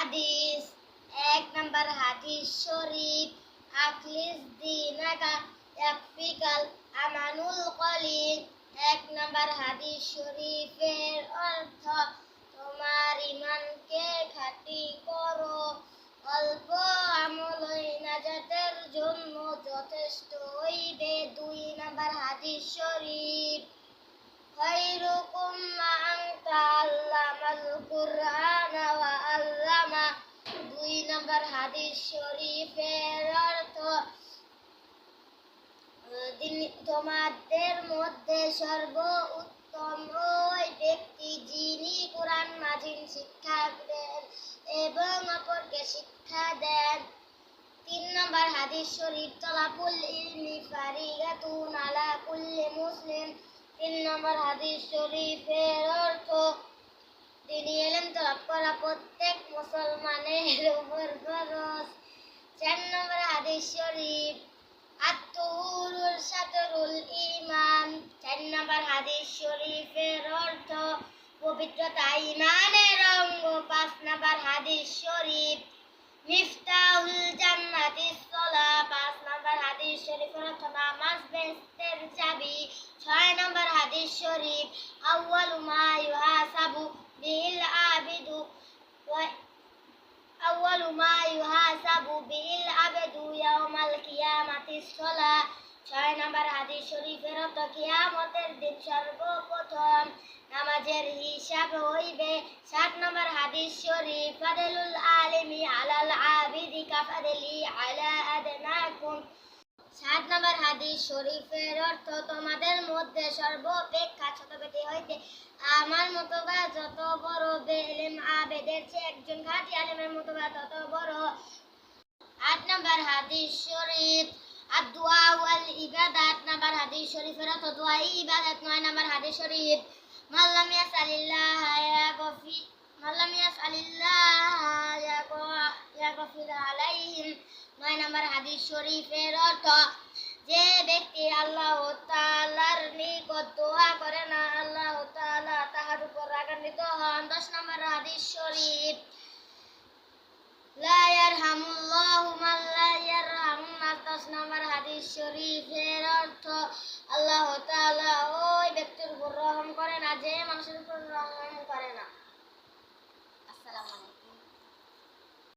হাদিস। এক নম্বর হাদিস শরীফ। আকলিস দিনাকা একফিকাল আমানুল কলিদ এক নম্বর হাদিস শরীফের অর্থ, তোমার ইমানকে খাটি করো। অল্প আমল নাজাতের জন্য যথেষ্ট হইবে। দুই নম্বর হাদিস শরীফ, খৈরুক হাদিস শরীফের অর্থ তোমাদের মধ্যে সর্ব উত্তম ওই ব্যক্তি যিনি কোরআন মাজিদ শিক্ষা দেন এবং অপরকে শিক্ষা দেন। তিন নম্বর হাদিস শরীফ তলাপুল ইলমি মুসলিম। তিন নম্বর হাদিস শরীফের অর্থ তিনি এলেন তলাপ করা প্রত্যেক মুসলমানের উপর ফরজ চার নম্বর হাদিস শরীফ আত্মুরুল সাতরুল ইমান চার নম্বর হাদিস শরীফের অর্থ পবিত্রতা ইমানের অঙ্গ পাঁচ নম্বর হাদিস শরীফ মিফতাহুল জান্নাতিস সালাহ পাঁচ নম্বর হাদিস শরীফের অর্থ নামাজ বেহেশতের চাবি ছয় নম্বর হাদিস শরীফ আউয়ালু মা ইউহাসাবু বিল আবিদু ওয়া আউয়ালু মা ইউহাসাবু বিল আবিদু ইয়াউমাল কিয়ামাতিস ছয় নম্বর হাদিস শরীফের কিয়ামতের দিন সর্বপ্রথম নামাজের হিসাব হইবে। সাত নম্বর হাদিস শরীফ, ফাদলুল আলিমি আলাল আবিদি কাফাদলি আলা আদনাকুম। সাত নম্বর হাদিস শরীফের অর্থ, তোমাদের মধ্যে সর্বাপেক্ষা ছোট ব্যক্তি হইতে আমার মতো বা যত বড় বেলেম আবেদের চেয়ে একজন খাঁটি আলেমের মতো বা তত বড়। আট নম্বর হাদিস শরীফ হাদিস শরীফের দোয়া ইবাদত নয় নম্বর হাদিস শরীফ। মাল্লাম ইয়াসালিল্লাহ ইয়াগফি, মাল্লাম ইয়াসালিল্লাহ ইয়াগ- ইয়াগফির আলাইহিম। নয় নম্বর হাদিস শরীফের অর্থ, যে ব্যক্তি আল্লাহ তাআলার নিকট দোয়া করে না, আল্লাহ তাআলা তাহার উপর রাগান্বিত হন। দশ নম্বর হাদিস শরীফ, লা ইয়ারহামুল্লাহু মান লা ইয়ারহামুন। দশ নম্বর হাদিস শরীফের অর্থ আল্লাহ ওই ব্যক্তির উপর রহম করে না যে মানুষের উপর